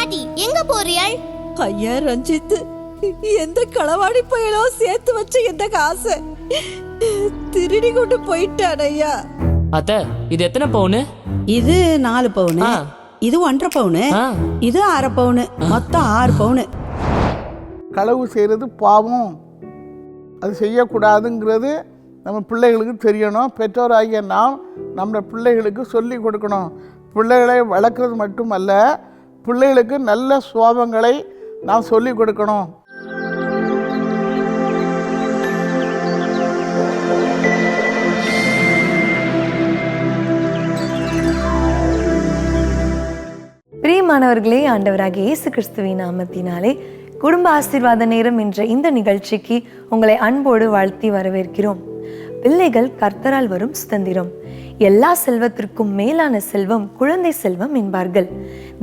பாட்டி எங்க போறியாள்? ஐயா ரஞ்சித் எந்த களவாடி பயலோ சேர்த்து வச்ச எந்த காசை திருடி கொண்டு போயிட்டான் ஐயா. அத்தை இது எத்தனை பவுனு? இது நாலு பவுனு ஆ. இது ஒன்றரை பவுனு ஆ. இது அரை பவுனு மொத்தம் ஆறு பவுனு. களவு செய்கிறது பாவம். அது செய்யக்கூடாதுங்கிறது நம்ம பிள்ளைகளுக்கு தெரியணும். பெற்றோராகிய நாம் நம்ம பிள்ளைகளுக்கு சொல்லி கொடுக்கணும். பிள்ளைகளை வளர்க்குறது மட்டுமல்ல பிள்ளைகளுக்கு நல்ல சுவாபங்களை நாம் சொல்லிக் கொடுக்கணும். பிரியமானவர்களே ஆண்டவராக இயேசு கிறிஸ்துவின் நாமத்தினாலே குடும்ப ஆசீர்வாத நேரம் என்ற இந்த நிகழ்ச்சிக்கு உங்களை அன்போடு வாழ்த்தி வரவேற்கிறோம். பிள்ளைகள் கர்த்தரால் வரும் சுதந்திரம். எல்லா செல்வத்திற்கும் மேலான செல்வம் குழந்தை செல்வம் என்பார்கள்.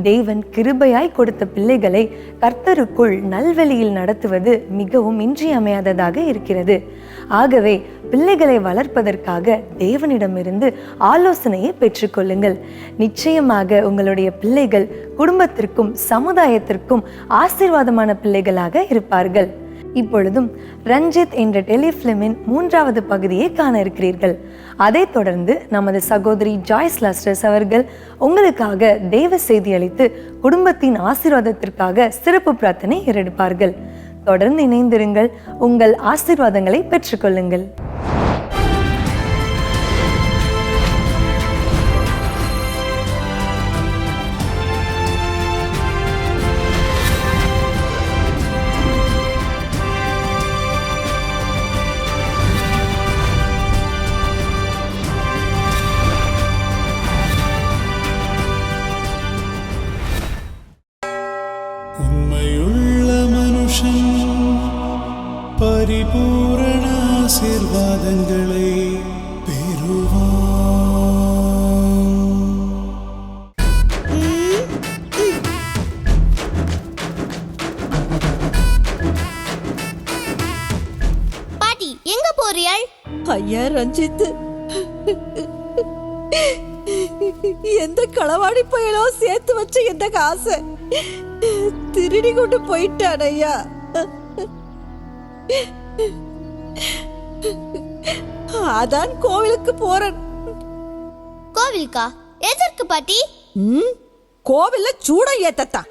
தேவன் கிருபையாய் கொடுத்த பிள்ளைகளை கர்த்தருக்குள் நல்வழியில் நடத்துவது மிகவும் இன்றியமையாததாக இருக்கிறது. ஆகவே பிள்ளைகளை வளர்ப்பதற்காக தேவனிடமிருந்து ஆலோசனையை பெற்றுக்கொள்ளுங்கள். நிச்சயமாக உங்களுடைய பிள்ளைகள் குடும்பத்திற்கும் சமுதாயத்திற்கும் ஆசீர்வாதமான பிள்ளைகளாக இருப்பார்கள். இப்பொழுதும் ரஞ்சித் என்ற டெலிஃபிலிமின் மூன்றாவது பகுதியை காண இருக்கிறீர்கள். அதைத் தொடர்ந்து நமது சகோதரி ஜாய்ஸ் லஸ்டர்ஸ் அவர்கள் உங்களுக்காக தெய்வ செய்தி அளித்து குடும்பத்தின் ஆசீர்வாதத்திற்காக சிறப்பு பிரார்த்தனை ஏறெடுப்பார்கள். தொடர்ந்து இணைந்திருங்கள். உங்கள் ஆசீர்வாதங்களை பெற்றுக்கொள்ளுங்கள். ஐயா ரஞ்சித் எந்த களவாடி பயலோ சேர்த்து வச்ச எந்த காசை திருடி கொண்டு போயிட்டான் ஐயா. அதான் கோவிலுக்கு போறேன். கோவிலுக்கா எதற்கு பாட்டி? ம், கோவில்ல சூடம் ஏத்தத்தான்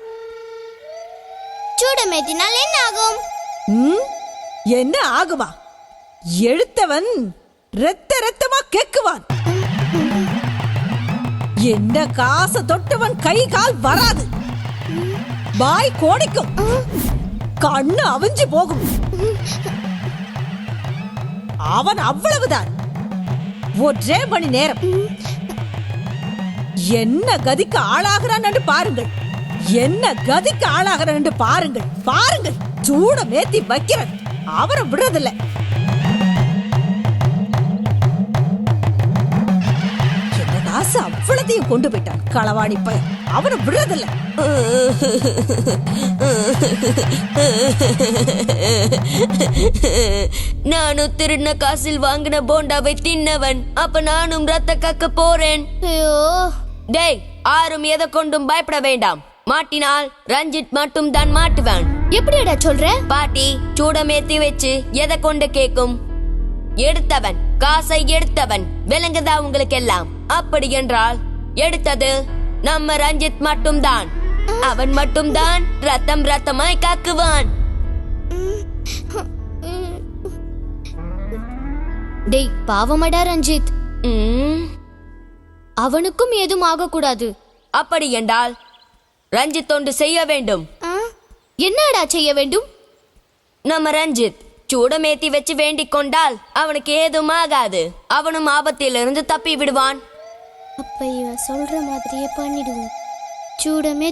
சூடமேட்டினால் என்ன ஆகும்? ம், என்ன ஆகுமா? எழுத்தவன் ரத்த ரத்தமா கேக்குவான் என்ன காச தொட்டவன் கை கால் வராது. வாய் கோடிக்கும் கண்ணு அவிஞ்சு போகும். அவன் அவ்வளவுதான். ஒன்றே மணி நேரம். என்ன கதிக்கு ஆளாகிறான்னு பாருங்கள். என்ன கதிக்கு ஆளாகிறான்னு பாருங்கள். பாருங்கள். சூட மேத்தி வைக்கிறேன் அவரை விடுறதில்ல. காசு அவ்வளத்தையும் கொண்டு போயிட்டான். களவாடி பையன். அவரை விடுறதில்ல. நானும் திருடின காசில் வாங்கின போண்டாவை தின்னவன். அப்ப நானும் ரத்த கக்க போறேன். ஐயோ. டேய் யாரும் எதை கொண்டும் பயப்பட வேண்டாம். மாட்டினால் ரஞ்சித் மட்டும் தான் மாட்டுவான். எப்படிடா சொல்ற? பாட்டி சூடமேத்தி வச்சு எதை கொண்டு கேக்கும்? எடுத்தவன் காசை எடுத்தவன் விளங்குதா உங்களுக்கு எல்லாம் அப்படி என்றால் எடுத்தது நம்ம ரஞ்சித் மட்டும்தான். அவன் மட்டும்தான் ரத்தம் ரத்தமாய் காக்குவான். டேய் பாவமடா ரஞ்சித். அவனுக்கும் ஏதும் ஆகக்கூடாது. அப்படி என்றால் ரஞ்சித் ஒன்று செய்ய வேண்டும்? என்னடா செய்ய வேண்டும்? நம்ம ரஞ்சித் சூடமேத்தி வச்சு வேண்டிக் கொண்டால் அவனுக்கு ஏதும் ஆகாது. அவனும் ஆபத்திலிருந்து தப்பி விடுவான். அப்ப இவன் சொல்ற மாதிரியே பண்ணிடுவோம். சூடமே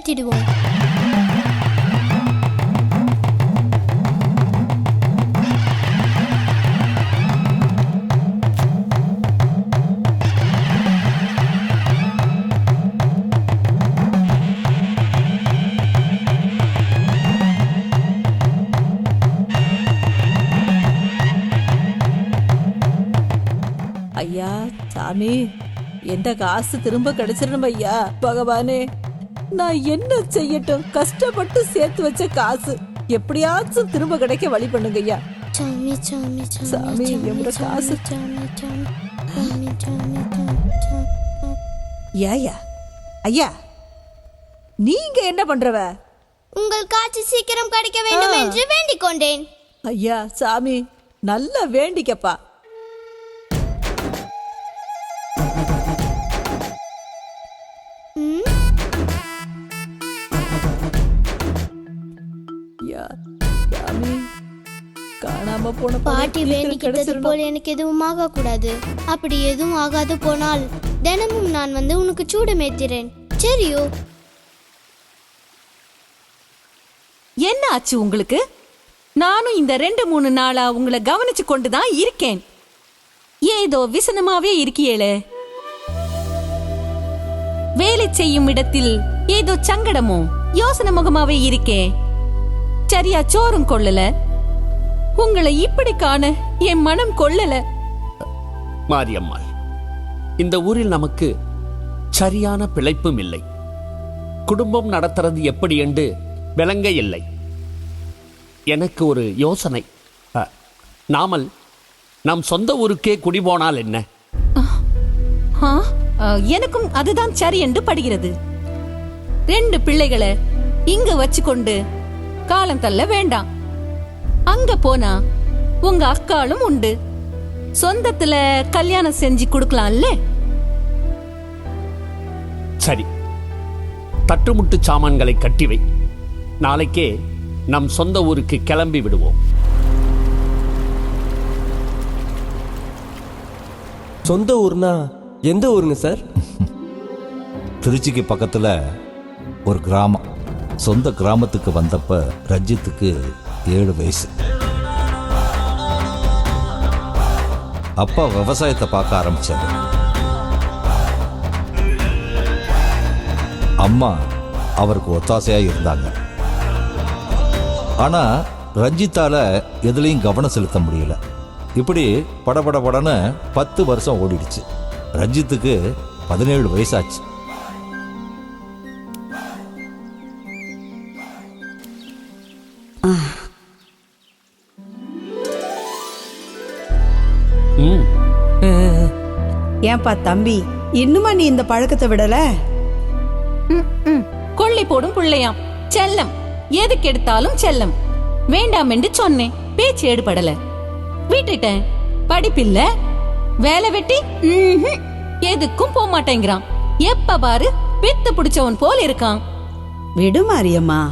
சாமி எந்த காசு திரும்ப கிடைச்சிடணும் ஐயா பகவானே. நான் என்ன செய்யட்டும்? கஷ்டப்பட்டு சேர்த்து வச்ச காசு. எப்படியாச்சும் திரும்ப கிடைக்க வழி பண்ணுங்க ஐயா. சாமி காசு. ஏயா ஐயா நீங்க என்ன பண்றவ? உங்கள் காட்சி சீக்கிரம் கிடைக்க வேண்டும் என்று வேண்டிக் கொண்டேன். ஐயா சாமி நல்லா வேண்டிக்கப்பா. காணாம போன பாட்டி வேண்டிக்கிட்டது. போல எனக்கு எதுவும் ஆகக்கூடாது. அப்படி எதுவும் ஆகாது போனால் தினமும் நான் வந்து உனக்கு சூடமேத்திறேன். சரியோ? என்ன ஆச்சு உங்களுக்கு? நானும் இந்த ரெண்டு மூணு நாளா உங்களை கவனிச்சு கொண்டு தான் இருக்கேன். ஏதோ விசனமாவே இருக்கியேளே வேலை செய்யும் இடத்தில் ஏதோ சங்கடமோ யோசனை முகமாவே இருக்கே. சரியா சோறும் கொள்ளல? உங்களை இப்படி காண என் மனம் கொள்ளல. மாரியம்மாள் இந்த ஊரில் நமக்கு சரியான பிழைப்பும் இல்லை. குடும்பம் நடத்துறது எப்படி என்று விளங்க இல்லை. எனக்கு ஒரு யோசனை. நாமல் நம் சொந்த ஊருக்கே குடி போனால் என்ன? எனக்கும் அதுதான் சரி என்று படுகிறது. ரெண்டு பிள்ளைகளை இங்க வச்சுக்கொண்டு காலம் தள்ள வேண்டாம். அங்க போனா உங்க அக்காளும் உண்டு. சொந்தத்துல கல்யாணம் செஞ்சு கொடுக்கலாம்ல? சரி. தட்டுமுட்டு சாமான்களை கட்டி வை. நாளைக்கே நம் சொந்த ஊருக்கு கிளம்பி விடுவோம். சொந்த ஊர்னா எந்த ஊருங்க சார்? திருச்சிக்கு பக்கத்தில் ஒரு கிராமம். சொந்த கிராமத்துக்கு வந்தப்ப ரஞ்சித்துக்கு ஏழு வயசு. அப்பா விவசாயத்தை பார்க்க ஆரம்பிச்சாரு. அம்மா அவருக்கு ஒத்தாசையா இருந்தாங்க. ஆனா ரஞ்சித்தால எதுலேயும் கவனம் செலுத்த முடியல. இப்படி படபட படன்னு பத்து வருஷம் ஓடிடுச்சு. ரஞ்சித்துக்கு பதினேழு வயசாச்சு. ஏன்பா தம்பி. இன்னுமா நீ இந்த பழக்கத்தை விடல. கொள்ளை போடும் பிள்ளையாம் செல்லம். எதுக்கு எடுத்தாலும் செல்லம். வேண்டாம் என்று சொன்னேன். பேச்சு எடுபடல. விட்டுட்டேன். படிப்பில்ல. வேலை வெட்டி. எதுக்கும் போக மாட்டேங்கிறான். எப்ப பாரு பித்து பிடிச்சவன் போல இருக்கான். விடு மாரியம்மா.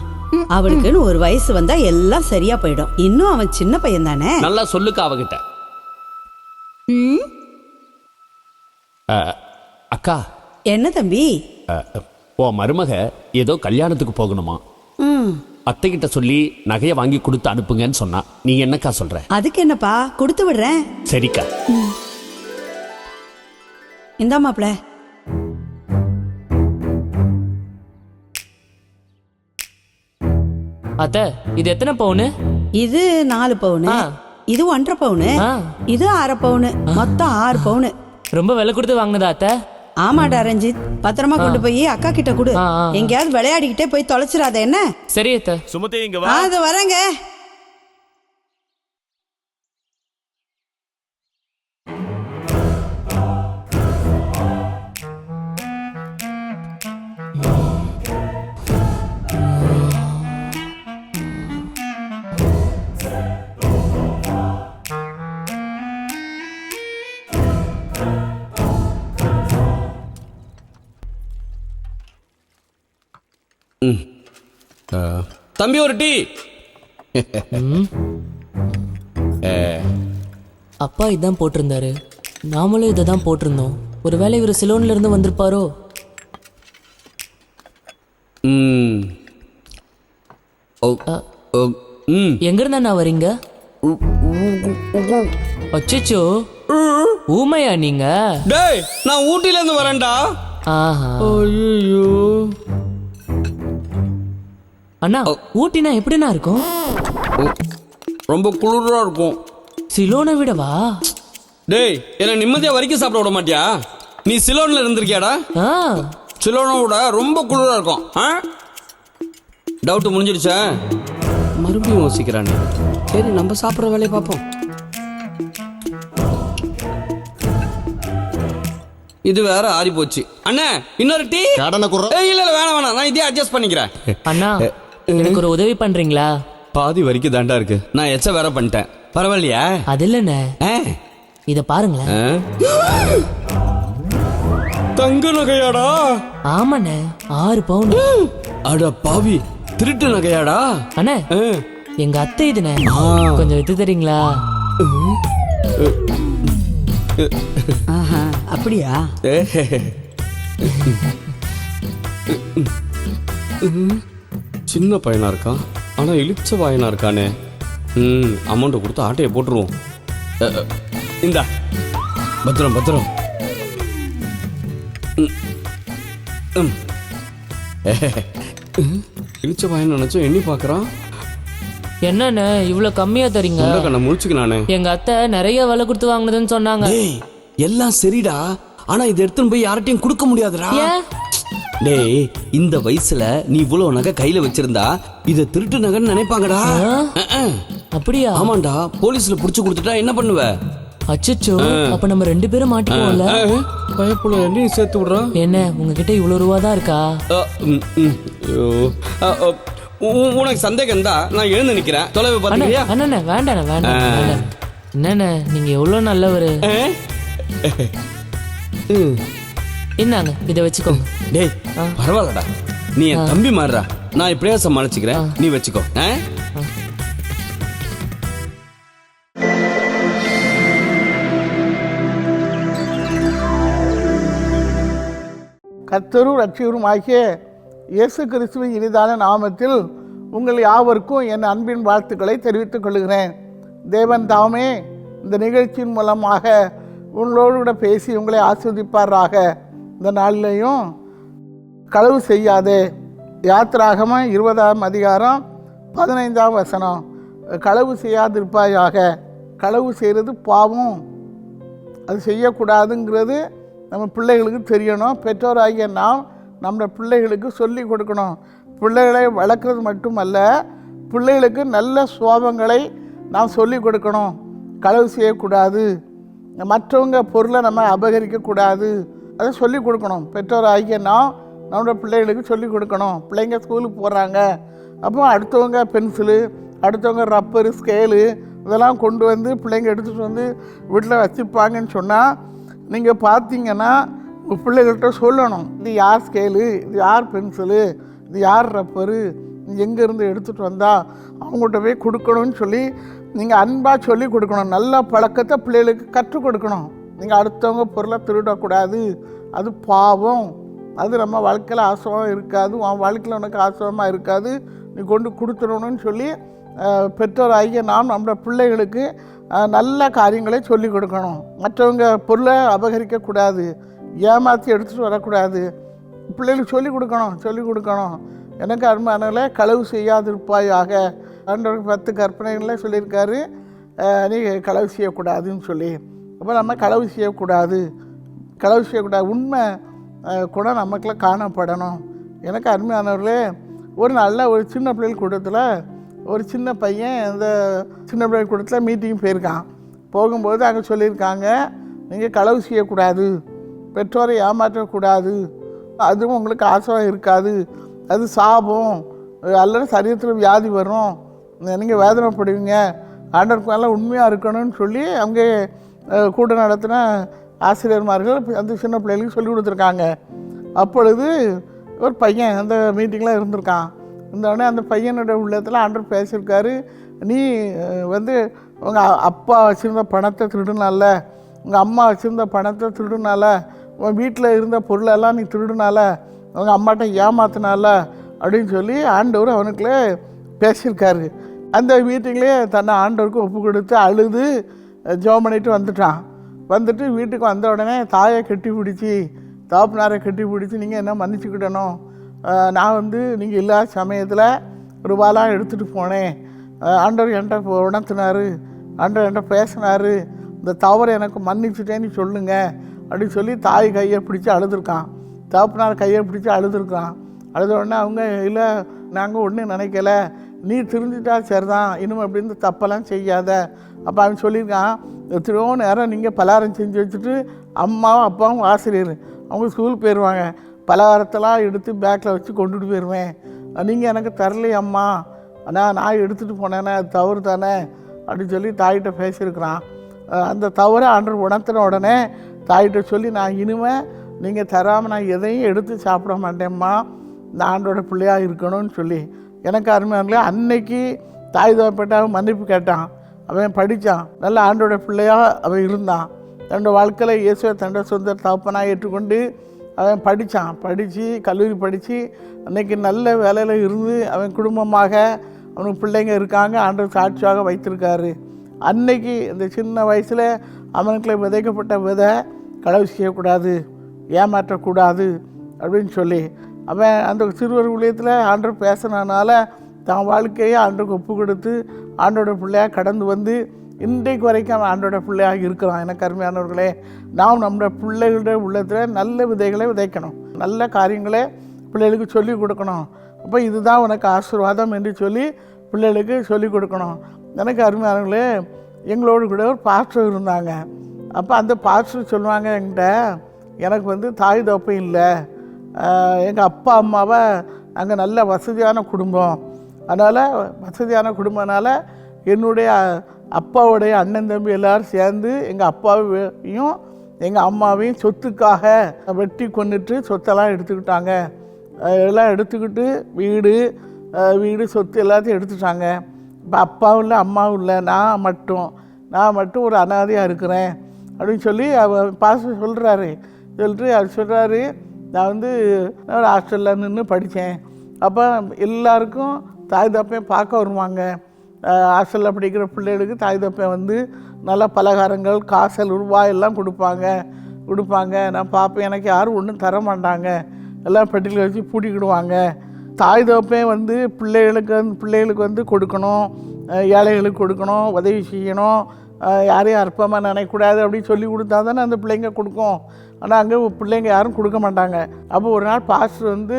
அவளுக்குன்னு ஒரு வயசு வந்தா எல்லாம் சரியா போயிடும். இன்னும் அவன் சின்ன பையன் தானே நல்லா சொல்லுக்கா அவகிட்ட. ம், அக்கா. என்ன தம்பி? ஓ மருமக ஏதோ கல்யாணத்துக்கு போகணுமா? அத்தைகிட்ட சொல்லி நகையை வாங்கி கொடுத்து அனுப்புங்கன்னு சொன்னா. நீ என்னக்கா சொல்ற? அதுக்கு என்னப்பா? கொடுத்து விடுறேன். சரிக்கா. இந்தா மாப்ள அத்தை இது எத்தனை பவுனு? இது நாலு பவுனு. இது ஒன்றரை பவுனு. இது அரை பவுனு. மொத்தம் ஆறு பவுனு. ரொம்ப விலை கொடுத்து வாங்கினதா அத்தை? ஆமாடா ரஞ்சித். பத்திரமா கொண்டு போய் அக்கா கிட்ட கொடு. எங்கேயாவது விளையாடிக்கிட்டே போய் தொலைச்சிடாத என்ன? சரி அத்தை. சுமதி இங்க ஆ, அது வரேங்க. தம்பி ஒரு டீ. அப்பா இதான் போட்டிருந்தாரு. நாமளும் இதை தான் போட்டிருந்தோம். ஒருவேளை இவர் சிலோன்ல இருந்து வந்திருப்பாரோ? ம். ஓ ஓ, ம். எங்க இருந்தா வரீங்க? அச்சச்சோ. ஊமையா நீங்க? டேய் நான் ஊட்டில இருந்து வரேன்டா. ஆஹா. ஐயோ அண்ணா ஊட்டினா எப்படிண்ணா இருக்கும்? ரொம்ப குளிரா இருக்கும். சிலோனை விடவா? டேய் என்ன நிம்மதியா வரைக்கும் சாப்பிட விட மாட்டியா? நீ சிலோன்ல இருந்திருக்கியாடா? ஆ. சிலோனை விட ரொம்ப குளிரா இருக்கும். ஆ? டவுட் முடிஞ்சிடுச்சா? மறுபடியும் யோசிக்கிறானே. சரி நம்ம சாப்பிட்ற வேலையை பார்ப்போம். இது வேற ஆறி போச்சு அண்ணே இன்னொரு டீ? கடனை இல்ல இல்ல வேணாம் வேணாம். நான் இதே அட்ஜஸ்ட் பண்ணிக்கிறேன். அண்ணா எனக்கு ஒரு உதவி பண்றீங்களா? பாதி வரைக்கும் தாண்டா இருக்கு. நான் எச்ச வேற பண்ணிட்டேன். பரவாயில்லையா? அது இல்லைண்ணே? இத பாருங்களேன்? தங்க நகையாடா. ஆமாண்ணே. ஆறு பவுன். அட பாவி திருட்டு நகையாடா. அண்ணே. எங்க அத்தை இதுண்ணே. கொஞ்சம் வித்து தரீங்களா? அப்படியா? சின்ன பையனா இருக்கான். ஆனா இழிச்ச வாயனா இருக்கானே. ம் அமௌண்ட்டை கொடுத்து ஆட்டையை போட்டுருவோம். இந்தா. பத்திரம் பத்திரம். இழிச்ச வாயன் நினைச்சோம் எண்ணி பார்க்கறான் என்னண்ணே இவ்வளவு கம்மியா தரீங்க? கண்ணை முழிச்சுக்க நானே. எங்க அத்தை நிறைய விலை கொடுத்து வாங்குனதுன்னு சொன்னாங்க. எல்லாம் சரிடா. ஆனா இதை எடுத்துன்னு போய் யார்கிட்டயும் கொடுக்க முடியாதுடா. டேய் இந்த வயசுல நீ இவ்வளவு நகை கையில வச்சிருந்தா இத திருட்டு நகைன்னு நினைப்பாங்கடா. அப்படியா? ஆமாண்டா போலீஸ்ல புடிச்சு கொடுத்துட்டா என்ன பண்ணுவ? அச்சச்சோ அப்ப நம்ம ரெண்டு பேரும் மாட்டிக்குவோம்ல? பயப்புல என்னையும் சேர்த்து விடுறா? என்ன உங்ககிட்ட இவ்வளவு ரூபா தான் இருக்கா? உனக்கு சந்தேகம் இருந்தா நான் எழுந்து நிக்கிறேன். தொலைவு பாத்துக்கிறியா அண்ணே வேண்டாம் வேண்டாம் என்னண்ணே நீங்க எவ்வளவு நல்லவரு. என்னங்க இத வச்சுக்கோங்க. டேய் பரவாயில்லடா. நீ என் தம்பி மாறுறா நான் இப்படியே சமாளிச்சுக்கிறேன். நீ வச்சுக்கோ. ஆ? கர்த்தரும் ரட்சிகரும் ஆகிய இயேசு கிறிஸ்துவின் இனிதான நாமத்தில் உங்கள் யாவருக்கும் என் அன்பின் வாழ்த்துக்களை தெரிவித்துக் கொள்கிறேன். தேவன் தாமே இந்த நிகழ்ச்சியின் மூலமாக உங்களோடு பேசி உங்களை ஆஸ்வதிப்பாராக இந்த நாளிலையும் களவு செய்யாதே. யாத்திராகம இருபதாம் அதிகாரம் பதினைந்தாம் வசனம். களவு செய்யாதிருப்பாயாக. களவு செய்கிறது பாவம். அது செய்யக்கூடாதுங்கிறது நம்ம பிள்ளைகளுக்கு தெரியணும். பெற்றோராகிய நாம் நம்ம பிள்ளைகளுக்கு சொல்லி கொடுக்கணும். பிள்ளைகளை வளர்க்குறது மட்டுமல்ல பிள்ளைகளுக்கு நல்ல சுவாபங்களை நாம் சொல்லி கொடுக்கணும். களவு செய்யக்கூடாது. மற்றவங்க பொருளை நம்ம அபகரிக்கக்கூடாது. அதை சொல்லி கொடுக்கணும். பெற்றோர் நாம் நம்மளோட பிள்ளைகளுக்கு சொல்லி கொடுக்கணும். பிள்ளைங்க ஸ்கூலுக்கு போகிறாங்க அப்போ அடுத்தவங்க பென்சிலு அடுத்தவங்க ரப்பரு ஸ்கேலு இதெல்லாம் கொண்டு வந்து பிள்ளைங்க எடுத்துகிட்டு வந்து வீட்டில் வச்சுப்பாங்கன்னு சொன்னால் நீங்கள் பார்த்தீங்கன்னா உங்கள் பிள்ளைகள்கிட்ட சொல்லணும். இது யார் ஸ்கேலு இது யார் பென்சிலு இது யார் ரப்பரு எங்கேருந்து எடுத்துகிட்டு வந்தால் அவங்கள்ட்ட போய் கொடுக்கணும்னு சொல்லி நீங்கள் அன்பாக சொல்லி கொடுக்கணும். நல்ல பழக்கத்தை பிள்ளைகளுக்கு கற்றுக் கொடுக்கணும். நீங்கள் அடுத்தவங்க பொருளை திருடக்கூடாது. அது பாவம். அது நம்ம வாழ்க்கையில் ஆசிரமம் இருக்காது. உன் வாழ்க்கையில் உனக்கு ஆசிரமமாக இருக்காது. நீ கொண்டு கொடுத்துடணும்னு சொல்லி பெற்றோராகிய நாம் நம்ம பிள்ளைகளுக்கு நல்ல காரியங்களை சொல்லிக் கொடுக்கணும். மற்றவங்க பொருளை அபகரிக்கக்கூடாது. ஏமாற்றி எடுத்துகிட்டு வரக்கூடாது. பிள்ளைகளுக்கு சொல்லிக் கொடுக்கணும் சொல்லிக் கொடுக்கணும். எனக்கு அருமையான களவு செய்யாதிருப்பாயாக. ஆண்டவருக்கு பத்து கற்பனைகளில் சொல்லியிருக்காரு. நீ களவு செய்யக்கூடாதுன்னு சொல்லி. அப்போ நம்ம களவு செய்யக்கூடாது. களவு செய்யக்கூடாது. உண்மை அஹ், குணம் காணப்படணும். எனக்கு அருமையானவர்களே ஒரு நல்ல ஒரு சின்ன பிள்ளைகள் கூட்டத்தில் ஒரு சின்ன பையன் இந்த சின்ன பிள்ளைகள் கூட்டத்தில் மீட்டிங் போயிருக்கான். போகும்போது அங்கே சொல்லியிருக்காங்க நீங்கள் களவு செய்யக்கூடாது. பெற்றோரை ஏமாற்றக்கூடாது. அதுவும் உங்களுக்கு ஆசை இருக்காது. அது சாபம். அல்லது சரீரத்தில் வியாதி வரும். நீங்கள் வேதனைப்படுவீங்க. ஆண்டவருக்கு மேலே உண்மையாக இருக்கணும்னு சொல்லி அவங்க கூட்டம் நடத்தின ஆசிரியர்மார்கள் அந்த சின்ன பிள்ளைகளுக்கு சொல்லி கொடுத்துருக்காங்க. அப்பொழுது ஒரு பையன் அந்த மீட்டிங்கில் இருந்திருக்கான். இருந்தோடனே அந்த பையனோட உள்ளத்தில் ஆண்டவர் பேசியிருக்காரு. நீ வந்து உங்கள் அப்பா வச்சுருந்த பணத்தை திருடுனால உங்கள் அம்மா வச்சுருந்த பணத்தை திருடுனால உன் வீட்டில் இருந்த பொருளெல்லாம் நீ திருடுனால உங்கள் அம்மாட்ட ஏமாத்தினால அப்படின்னு சொல்லி ஆண்டவர் அவனுக்குள்ளே பேசியிருக்காரு. அந்த மீட்டிங்லேயே தன்னை ஆண்டவருக்கு ஒப்பு கொடுத்து அழுது ஜெபம் பண்ணிட்டு வந்துட்டான். வந்துட்டு வீட்டுக்கு வந்த உடனே தாயை கட்டி பிடிச்சி தாப்புனாரை கட்டி பிடிச்சி நீங்கள் என்ன மன்னிச்சுக்கிடணும்? நான் வந்து நீங்கள் இல்லாத சமயத்தில் ரூபாலாம் எடுத்துகிட்டு போனேன். ஆண்டவர் என்கிட்ட உணர்த்தினார். ஆண்டவர் என்கிட்ட பேசினார். இந்த தவறை எனக்கு மன்னிச்சுட்டேன்னு சொல்லுங்கள் அப்படின்னு சொல்லி தாய் கையை பிடிச்சி அழுதுருக்கான். தாப்புனார் கையை பிடிச்சி அழுதுருக்கான். அழுத உடனே அவங்க இல்லை நாங்கள் ஒன்றும் நினைக்கல. நீ திருந்திட்டா சரிதான். அப்படி அப்படின்னு தப்பெல்லாம் செய்யாத. அப்போ அவன் சொல்லியிருக்கான் எத்தனையோ நேரம் நீங்கள் பலகாரம் செஞ்சு வச்சுட்டு அம்மாவும் அப்பாவும் ஆசிரியர். அவங்க ஸ்கூல் போயிடுவாங்க பலகாரத்தெல்லாம் எடுத்து பேக்கில் வச்சு கொண்டுட்டு போயிடுவேன் நீங்கள் எனக்கு தரலையே அம்மா. ஆனால் நான் எடுத்துகிட்டு போனேனே அது தவறு தானே? அப்படின்னு சொல்லி தாயிட்ட பேசியிருக்கிறான். அந்த தவறை அன்று உணர்த்தின உடனே தாயிட்ட சொல்லி நான் இனிமே நீங்கள் தராமல் நான் எதையும் எடுத்து சாப்பிட மாட்டேம்மா. நான் ஆண்டோட பிள்ளையாக இருக்கணும்னு சொல்லி. எனக்கு அருமையானே அன்னைக்கு தாய் தோப்பட்ட மன்னிப்பு கேட்டான். அவன் படித்தான் நல்ல ஆண்டோட பிள்ளையாக அவன் இருந்தான். தன்னோட வாழ்க்கையில் இயேசுவை தன்னோட சொந்த தகப்பனாக ஏற்றுக்கொண்டு அவன் படித்தான் படித்து கல்லூரி படித்து அன்னைக்கு நல்ல வேலையில் இருந்து அவன் குடும்பமாக அவனுக்கு பிள்ளைங்க இருக்காங்க. ஆண்டவர் சாட்சியாக வைத்திருக்காரு. அன்னைக்கு இந்த சின்ன வயசில் அவனுக்குள்ள விதைக்கப்பட்ட விதை களவு செய்யக்கூடாது ஏமாற்றக்கூடாது அப்படின்னு சொல்லி அவன் அந்த சிறுவர் ஊழியத்தில் ஆண்டவர் பேசினனால தான் வாழ்க்கையை ஆண்டுக்கு ஒப்பு கொடுத்து ஆண்டோட பிள்ளையாக கடந்து வந்து இன்றைக்கு வரைக்கும் அவன் ஆண்டோட பிள்ளையாக இருக்கிறான். எனக்கு அருமையானவர்களே நாம் நம்முடைய பிள்ளைகளுடைய உள்ளத்தில் நல்ல விதைகளை விதைக்கணும். நல்ல காரியங்களை பிள்ளைகளுக்கு சொல்லிக் கொடுக்கணும். அப்போ இதுதான் உனக்கு ஆசீர்வாதம் என்று சொல்லி பிள்ளைகளுக்கு சொல்லிக் கொடுக்கணும். எனக்கு அருமையானவர்களே எங்களோடு கூட ஒரு பாஸ்டர் இருந்தாங்க. அப்போ அந்த பாஸ்டர் சொல்லுவாங்க என்கிட்ட எனக்கு வந்து தாய் தோப்பம் இல்லை. எங்கள் அப்பா அம்மாவை நாங்கள் நல்ல வசதியான குடும்பம். அதனால் வசதியான குடும்பம்னால என்னுடைய அப்பாவுடைய அண்ணன் தம்பி எல்லாரும் சேர்ந்து எங்கள் அப்பாவையும் எங்கள் அம்மாவையும் சொத்துக்காக வெட்டி கொண்டுட்டு சொத்தெல்லாம் எடுத்துக்கிட்டாங்க. எல்லாம் எடுத்துக்கிட்டு வீடு வீடு சொத்து எல்லாத்தையும் எடுத்துட்டாங்க. இப்போ அப்பாவும் இல்லை அம்மாவும் இல்லை நான் மட்டும் நான் மட்டும் ஒரு அனாதையாக இருக்கிறேன் அப்படின்னு சொல்லி அவர் பாச சொல்கிறாரு சொல்லிட்டு அவர் சொல்கிறாரு நான் வந்து நான் ஒரு ஹாஸ்டலில் நின்று படித்தேன் அப்போ எல்லாருக்கும் தாய் தப்பையும் பார்க்க வருவாங்க? ஹாஸ்டலில் படிக்கிற பிள்ளைகளுக்கு தாய் தப்பையும் வந்து நல்ல பலகாரங்கள் காசல் ரூபாய் எல்லாம் கொடுப்பாங்க. கொடுப்பாங்க. நான் பார்ப்பேன். எனக்கு யாரும் ஒன்றும் தர மாட்டாங்க. எல்லாம் பெட்டியில் வச்சு பூட்டிக்கிடுவாங்க. தாய் தப்பையும் வந்து பிள்ளைகளுக்கு வந்து பிள்ளைகளுக்கு வந்து கொடுக்கணும். ஏழைகளுக்கு கொடுக்கணும். உதவி செய்யணும். யாரையும் அற்பமாக நினைக்கக்கூடாது அப்படின்னு சொல்லி கொடுத்தா தானே அந்த பிள்ளைங்க கொடுக்கும். ஆனால் அங்கே பிள்ளைங்க யாரும் கொடுக்க மாட்டாங்க. அப்போ ஒரு நாள் பாஸ்டர் வந்து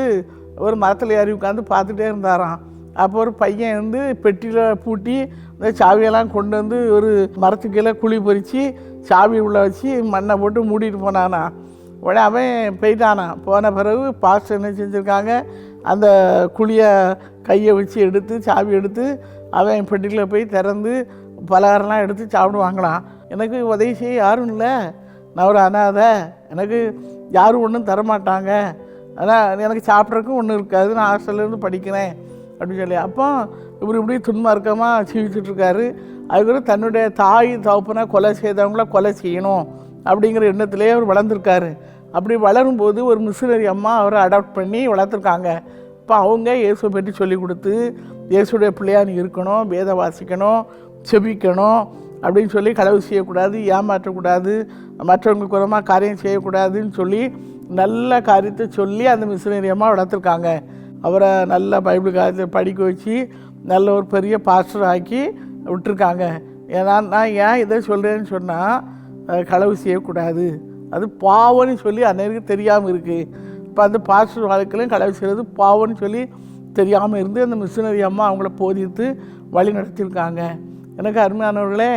ஒரு மரத்தில் ஏறி உட்காந்து பார்த்துட்டே இருந்தாராம். அப்போ ஒரு பையன் வந்து பெட்டியில் பூட்டி இந்த சாவியெல்லாம் கொண்டு வந்து ஒரு மரத்துக்கு குழி பறித்து சாவி உள்ளே வச்சு மண்ணை போட்டு மூடிட்டு போனானா. உடனே அவன் போயிட்டானா. போன பிறகு பாஸ்டர் என்ன செஞ்சுருக்காங்க? அந்த குழியை கையை வச்சு எடுத்து சாவி எடுத்து அவன் பெட்டியில் போய் திறந்து பலகாரம்லாம் எடுத்து சாப்பிடுவாங்களாம் எனக்கு உதவி செய்ய யாரும் இல்லை. நான் ஒரு அனாதை. எனக்கு யாரும் ஒன்றும் தரமாட்டாங்க. ஆனால் எனக்கு சாப்பிட்றதுக்கும் ஒன்றும் இருக்காது நான் ஹாஸ்டல்லேருந்து படிக்கிறேன். அப்படின்னு சொல்லி. அப்போ இவர் இப்படி துன்மார்க்கமாக ஜீவிச்சுட்ருக்காரு அதுக்கப்புறம் தன்னுடைய தாய் தகப்பனை கொலை செய்தவங்கள கொலை செய்யணும் அப்படிங்கிற எண்ணத்திலே அவர் வளர்ந்துருக்காரு. அப்படி வளரும்போது ஒரு மிஷினரி அம்மா அவரை அடாப்ட் பண்ணி வளர்த்துருக்காங்க. இப்போ அவங்க இயேசுவை பற்றி சொல்லி கொடுத்து இயேசுடைய பிள்ளையாக நீ இருக்கணும் வேத வாசிக்கணும் செபிக்கணும் அப்படின்னு சொல்லி களவு செய்யக்கூடாது ஏமாற்றக்கூடாது மற்றவங்களுக்கு உரமாக காரியம் செய்யக்கூடாதுன்னு சொல்லி நல்ல காரியத்தை சொல்லி அந்த மிஷினரி அம்மா வளர்த்துருக்காங்க. அவரை நல்ல பைபிள் காரியத்தை படிக்க வச்சு நல்ல ஒரு பெரிய பாஸ்டர் ஆக்கி விட்டுருக்காங்க. ஏன்னா நான் ஏன் இதை சொல்கிறேன்னு சொன்னால் களவு செய்யக்கூடாது. அது பாவம்னு சொல்லி அநேருக்கு தெரியாமல் இருக்குது இப்போ அந்த பாஸ்டர் வாழ்க்கையிலும் களவு செய்கிறது பாவம்னு சொல்லி தெரியாமல் இருந்து அந்த மிஷினரி அம்மா அவங்கள போதித்து வழி நடத்தியிருக்காங்க. எனக்கு அருமையானவர்களே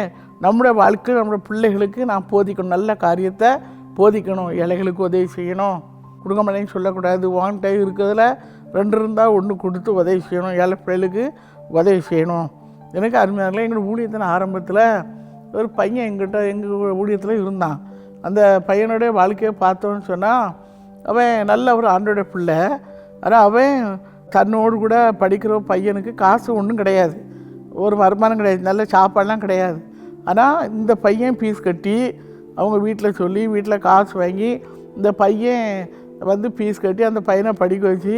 நம்முடைய வாழ்க்கை நம்முடைய பிள்ளைகளுக்கு நான் போதிக்கணும். நல்ல காரியத்தை போதிக்கணும். ஏழைகளுக்கு உதவி செய்யணும். குடும்பமனைன்னு சொல்லக்கூடாது. வாங்கிட்டே இருக்கிறதுல ரெண்டு இருந்தால் ஒன்று கொடுத்து உதவி செய்யணும். ஏழை பிள்ளைகளுக்கு உதவி செய்யணும். எனக்கு அருமையாக எங்கள் ஊழியத்தின் ஆரம்பத்தில் ஒரு பையன் எங்கிட்ட எங்கள் ஊழியத்தில் இருந்தான். அந்த பையனுடைய வாழ்க்கையை பார்த்தோன்னு சொன்னால் அவன் நல்ல ஒரு ஆண்டோட பிள்ளை. ஆனால் அவன் தன்னோடு கூட படிக்கிற பையனுக்கு காசு ஒன்றும் கிடையாது. ஒரு வருமானம் கிடையாது. நல்ல சாப்பாடெலாம் கிடையாது. ஆனால் இந்த பையன் ஃபீஸ் கட்டி அவங்க வீட்டில் சொல்லி வீட்டில் காசு வாங்கி இந்த பையன் வந்து ஃபீஸ் கட்டி அந்த பையனை படிக்க வச்சு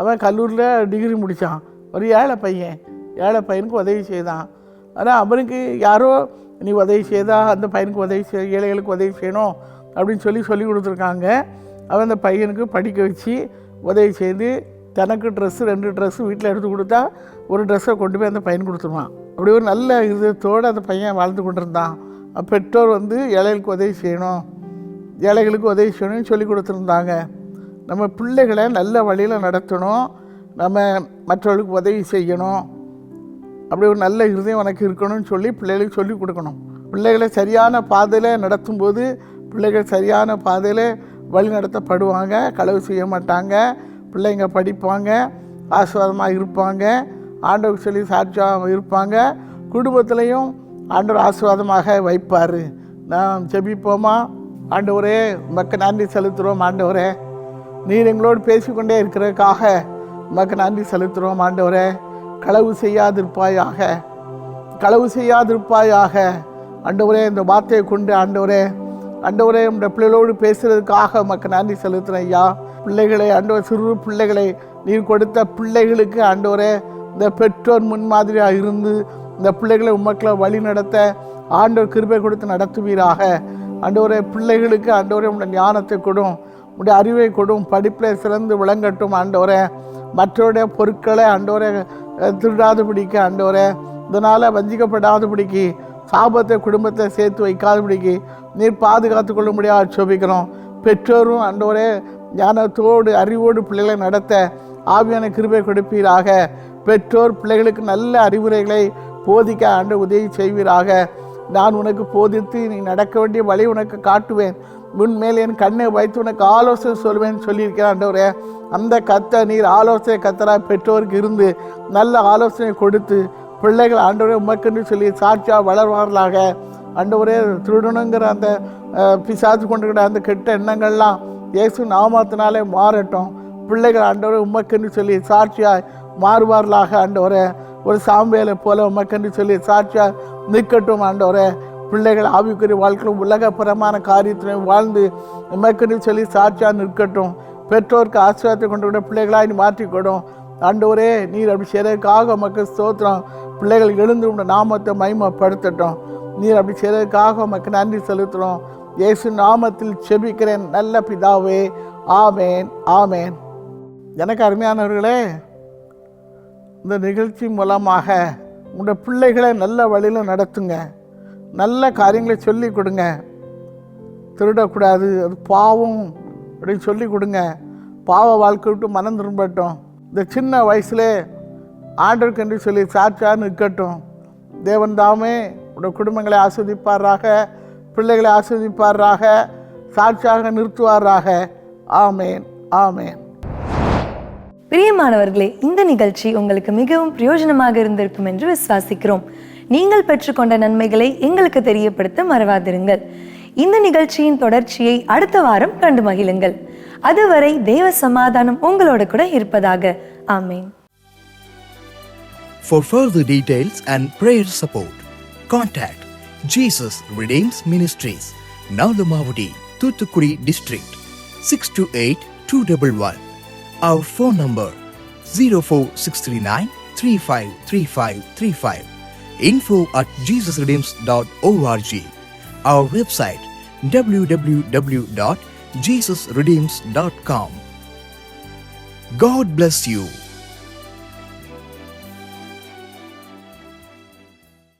அவன் கல்லூரியில் டிகிரி முடித்தான் ஒரு ஏழை பையன். ஏழை பையனுக்கு உதவி செய்தான். ஆனால் அவனுக்கு யாரோ நீ உதவி செய்தா அந்த பையனுக்கு உதவி செய் ஏழைகளுக்கு உதவி செய்யணும் அப்படின்னு சொல்லி சொல்லி கொடுத்துருக்காங்க. அவன் அந்த பையனுக்கு படிக்க வச்சு உதவி செய்து தனக்கு ட்ரெஸ்ஸு ரெண்டு ட்ரெஸ்ஸு வீட்டில் எடுத்து கொடுத்தா ஒரு ட்ரெஸ்ஸை கொண்டு போய் அந்த பையன் கொடுத்துருவான். அப்படி ஒரு நல்ல இதத்தோடு அந்த பையன் வாழ்ந்து கொண்டிருந்தான். பெற்றோர் வந்து ஏழைகளுக்கு உதவி செய்யணும். ஏழைகளுக்கு உதவி செய்யணும்னு சொல்லி கொடுத்துருந்தாங்க. நம்ம பிள்ளைகளை நல்ல வழியில் நடத்தணும். நம்ம மற்றவர்களுக்கு உதவி செய்யணும். அப்படி ஒரு நல்ல இருதயம் உனக்கு இருக்கணும்னு சொல்லி பிள்ளைகளுக்கு சொல்லிக் கொடுக்கணும். பிள்ளைகளை சரியான பாதையில் நடத்தும்போது பிள்ளைகள் சரியான பாதையில் வழி நடத்தப்படுவாங்க. களவு செய்ய மாட்டாங்க. பிள்ளைங்க படிப்பாங்க. ஆசீர்வாதமாக இருப்பாங்க. ஆண்டவர் சொல்லி சாட்சியாக இருப்பாங்க. குடும்பத்துலேயும் ஆண்டவர் ஆசீர்வாதமாக வைப்பார். நாம் ஜெபிப்போமா? ஆண்டவரே மக்கள் நன்றி செலுத்துகிறோம் ஆண்டவரே. நீர் எங்களோடு பேசிக்கொண்டே இருக்கிறதுக்காக உமக்கு நன்றி செலுத்துகிறோம் ஆண்டவரே. களவு செய்யாதிருப்பாயாக. களவு செய்யாதிருப்பாயாக. ஆண்டவரே இந்த வார்த்தையை கொண்டு ஆண்டவரே ஆண்டவரே நம்முடைய பிள்ளைகளோடு பேசுகிறதுக்காக உமக்கு நன்றி செலுத்துகிறேன் ஐயா. பிள்ளைகளை ஆண்டவர் சிறு பிள்ளைகளை நீர் கொடுத்த பிள்ளைகளுக்கு ஆண்டவரே இந்த பெற்றோர் முன்மாதிரியாக இருந்து இந்த பிள்ளைகளை உமக்கில் வழி நடத்த ஆண்டவர் கிருபை கொடுத்து நடத்துவீராக. ஆண்டவரே பிள்ளைகளுக்கு ஆண்டவரே உங்களோட ஞானத்தை கொடும். உடைய அறிவை கொடும் படிப்பில் சிறந்து விளங்கட்டும் ஆண்டவரே. மற்றவருடைய பொருட்களை ஆண்டவரே திருடாது பிடிக்க ஆண்டவரே. இதனால் வஞ்சிக்கப்படாதபடிக்கு சாபத்தை குடும்பத்தை சேர்த்து வைக்காதபடிக்கு நீர் பாதுகாத்து கொள்ளும்படியாக சோபிக்கிறோம் பெற்றோரும் ஆண்டவரே ஞானத்தோடு அறிவோடு பிள்ளைகளை நடத்த ஆவியான கிருபை கொடுப்பீராக. பெற்றோர் பிள்ளைகளுக்கு நல்ல அறிவுரைகளை போதிக்க ஆண்டு உதவி செய்வீராக. நான் உனக்கு போதித்து நீ நடக்க வேண்டிய வழி உனக்கு காட்டுவேன். உன்மேல் என் கண்ணை வைத்து உனக்கு ஆலோசனை சொல்வேன் சொல்லியிருக்கிறேன் ஆண்டவரே. அந்த கத்த நீர் ஆலோசனை கத்தராக பெற்றோருக்கு இருந்து நல்ல ஆலோசனை கொடுத்து பிள்ளைகள் ஆண்டவரே உமக்கென்று சொல்லி சாட்சியாக வளர்வார்களாக. ஆண்டவரே திருடணுங்கிற அந்த அஹ், பிசாசு கொண்டுக்கிற அந்த கெட்ட எண்ணங்கள்லாம் இயேசு நாமத்தினாலே மாறட்டும். பிள்ளைகள் ஆண்டவரே உமக்கென்று சொல்லி சாட்சியாய் மாறுவார்களாக ஆண்டவரே. ஒரு சாம்பேலை போல உமக்கென்று சொல்லி சாட்சியாக நிற்கட்டும் ஆண்டவரே. பிள்ளைகள் ஆவிக்குரிய வாழ்க்கையில் உலகப்புறமான காரியத்திலையும் வாழ்ந்து உமக்கென்று சொல்லி சாட்சியாக நிற்கட்டும். பெற்றோருக்கு ஆசீர்வாதத்தை கொண்டு கூட பிள்ளைகளாக நீ மாற்றிக்கொடும். ஆண்டவரே நீர் அப்படி செய்யறதுக்காக உமக்கு ஸ்தோத்திரம். பிள்ளைகள் எழுந்து உடைய நாமத்தை மகிமைப்படுத்தட்டும். நீர் அப்படி செய்யறதுக்காக உமக்கு நன்றி செலுத்துகிறோம். இயேசு நாமத்தில் செபிக்கிறேன் நல்ல பிதாவே. ஆமேன் ஆமேன். எனக்கு அருமையானவர்களே இந்த நிகழ்ச்சி மூலமாக உங்கள் பிள்ளைகளை நல்ல வழியில் நடத்துங்க. நல்ல காரியங்களை சொல்லி கொடுங்க. திருடக்கூடாது அது பாவம் அப்படின்னு சொல்லி கொடுங்க. பாவ வாழ்க்கை விட்டு மனம் திரும்பட்டும். இந்த சின்ன வயசுலே ஆண்டருக்கு என்று சொல்லி சாட்சியாக நிற்கட்டும். தேவன் தாமே உடைய குடும்பங்களை ஆஸ்வதிப்பாராக பிள்ளைகளை ஆஸ்வதிப்பாராக சாட்சியாக நிறுத்துவாராக. ஆமேன் ஆமேன். பிரியமானவர்களே இந்த நிகழ்ச்சி உங்களுக்கு மிகவும் பிரயோஜனமாக இருந்திருக்கும் என்று விசுவாசிக்கிறோம். நீங்கள் பெற்றுக்கொண்ட நன்மைகளை எங்களுக்கு தெரியப்படுத்த மறவாதிருங்கள். இந்த நிகழ்ச்சியின் தொடர்ச்சியை அடுத்த வாரம் கண்டு மகிழுங்கள். அதுவரை தேவ சமாதானம் உங்களோட கூட இருப்பதாக. ஆமேன். For further details and prayer support, contact Jesus Redeems Ministries, Nalamavadi, Thuthukudi District, 628-211. Our phone number 04639 353535. Info at jesusredeems.org. Our website www.jesusredeems.com. God bless you.